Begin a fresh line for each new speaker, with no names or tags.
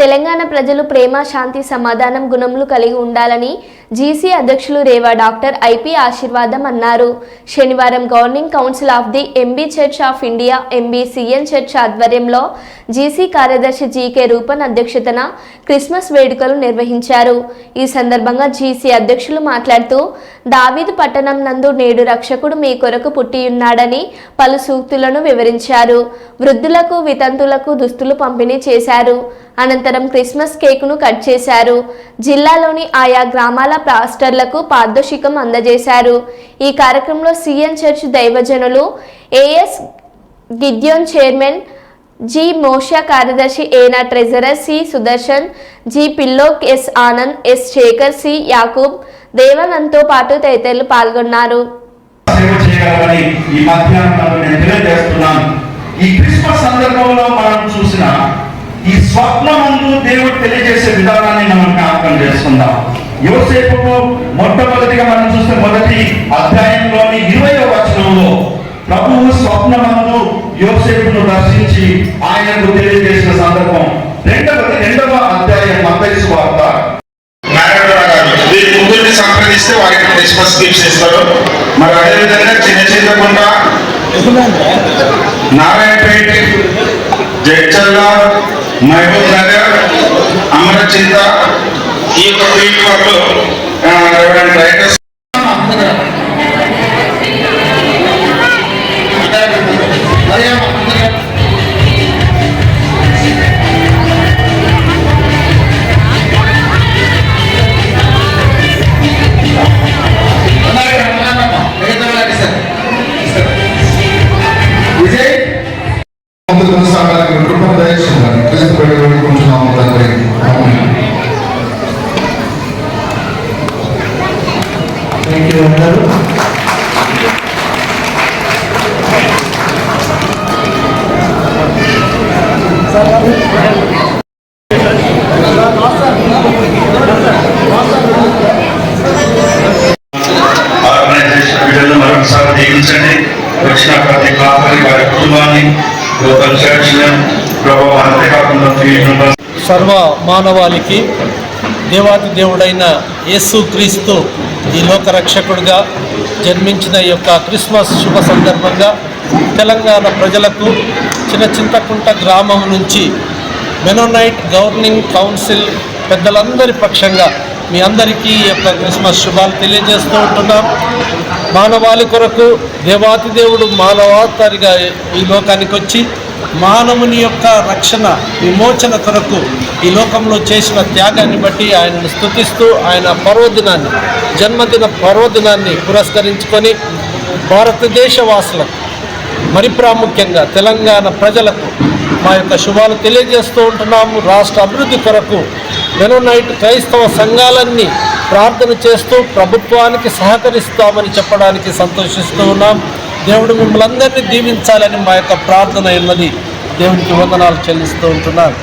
తెలంగాణ ప్రజలు ప్రేమ శాంతి సమాధానం గుణములు కలిగి ఉండాలని జీసీ అధ్యక్షులు రేవా డాక్టర్ ఐపీ ఆశీర్వాదం అన్నారు. శనివారం governing council of the MB church of India MB CN church ఆధ్వర్యంలో జీసీ కార్యదర్శి జీకే రూపన్ అధ్యక్షతన క్రిస్మస్ వేడుకలు నిర్వహించారు. ఈ సందర్భంగా జీసీ అధ్యక్షులు మాట్లాడుతూ దావీదు పట్టణం నందు నేడు రక్షకుడు మీ కొరకు పుట్టియున్నాడని పలు సూక్తులను వివరించారు. వృద్ధులకు వితంతులకు దుస్తులు పంపిణీ చేశారు. అనంతరం క్రిస్మస్ కేకును కట్ చేశారు. జిల్లాలోని ఆయా గ్రామాల పాస్టర్లకు పారితోషికం అందజేశారు. ఈ కార్యక్రమంలో సీఎం చర్చ్ దైవజనులు AS Gideon chairman G Mosha కార్యదర్శి ఏనా treasurer C Sudarshan G Pillok S Anand S Shekhar C Yakub దేవానంద్తో పాటు తదితరులు పాల్గొన్నారు.
ఈ నేను తెలియజేస్తున్నాను ఈ క్రిస్మస్ సందర్భంలో మనం చూసిన ఈ స్వప్నమందు దేవుడు తెలియజేసే విధానాన్ని మనం జ్ఞాపకం చేసుకుందాం. యోసేపుకు మొట్టమొదటిగా మనం చూస్తే మొదటి అధ్యాయంలోని ఇరవై వచనంలో ప్రభువు స్వప్నమందు యోసేపును దర్శించి ఆయనకు తెలియజేసిన సందర్భం. రెండవది రెండవ అధ్యాయం మత్తయి వార్త.
నారాయణ గారు వీరి ముగ్గురిని సంప్రదిస్తే వారికి క్రిస్మస్ గిఫ్ట్స్ ఇస్తారు. మరి అదేవిధంగా చిన్న చింతకుంట నారాయణపేట జడ్చల్ల మహబూబ్ నగర్ అమరచింత ఈ యొక్క ఫీల్డ్ వాళ్ళు రైటర్స్?
దీవించండి. వచ్చిన ప్రతి వారి కుటుంబాన్ని ప్రభావం అంతేకాకుండా
సర్వ మానవాళికి దేవాది దేవుడైన యేసు క్రీస్తు ఈ లోకరక్షకుడిగా జన్మించిన ఈ యొక్క క్రిస్మస్ శుభ సందర్భంగా తెలంగాణ ప్రజలకు చిన్న చింతకుంట గ్రామం నుంచి మెనోనైట్ గవర్నింగ్ కౌన్సిల్ పెద్దలందరి పక్షంగా మీ అందరికీ ఈ యొక్క క్రిస్మస్ శుభాలు తెలియజేస్తూ ఉంటున్నాం. మానవాళి కొరకు దేవాతి దేవుడు మానవాతరిగా ఈ లోకానికి వచ్చి మానవుని యొక్క రక్షణ విమోచన కొరకు ఈ లోకంలో చేసిన త్యాగాన్ని బట్టి ఆయనను స్తుతిస్తూ ఆయన పర్వదినాన్ని జన్మదిన పర్వదినాన్ని పురస్కరించుకొని భారతదేశ వాసులకు మరి ప్రాముఖ్యంగా తెలంగాణ ప్రజలకు మా యొక్క శుభాలు తెలియజేస్తూ ఉంటున్నాము. రాష్ట్ర అభివృద్ధి కొరకు వెనునైట్ క్రైస్తవ సంఘాలన్నీ ప్రార్థన చేస్తూ ప్రభుత్వానికి సహకరిస్తామని చెప్పడానికి సంతోషిస్తూ ఉన్నాం. దేవుడు మిమ్మల్ని అందరినీ దీవించాలని మా యొక్క ప్రార్థన ఉన్నది దేవునికి వందనాలు చెల్లిస్తూ ఉంటున్నాను.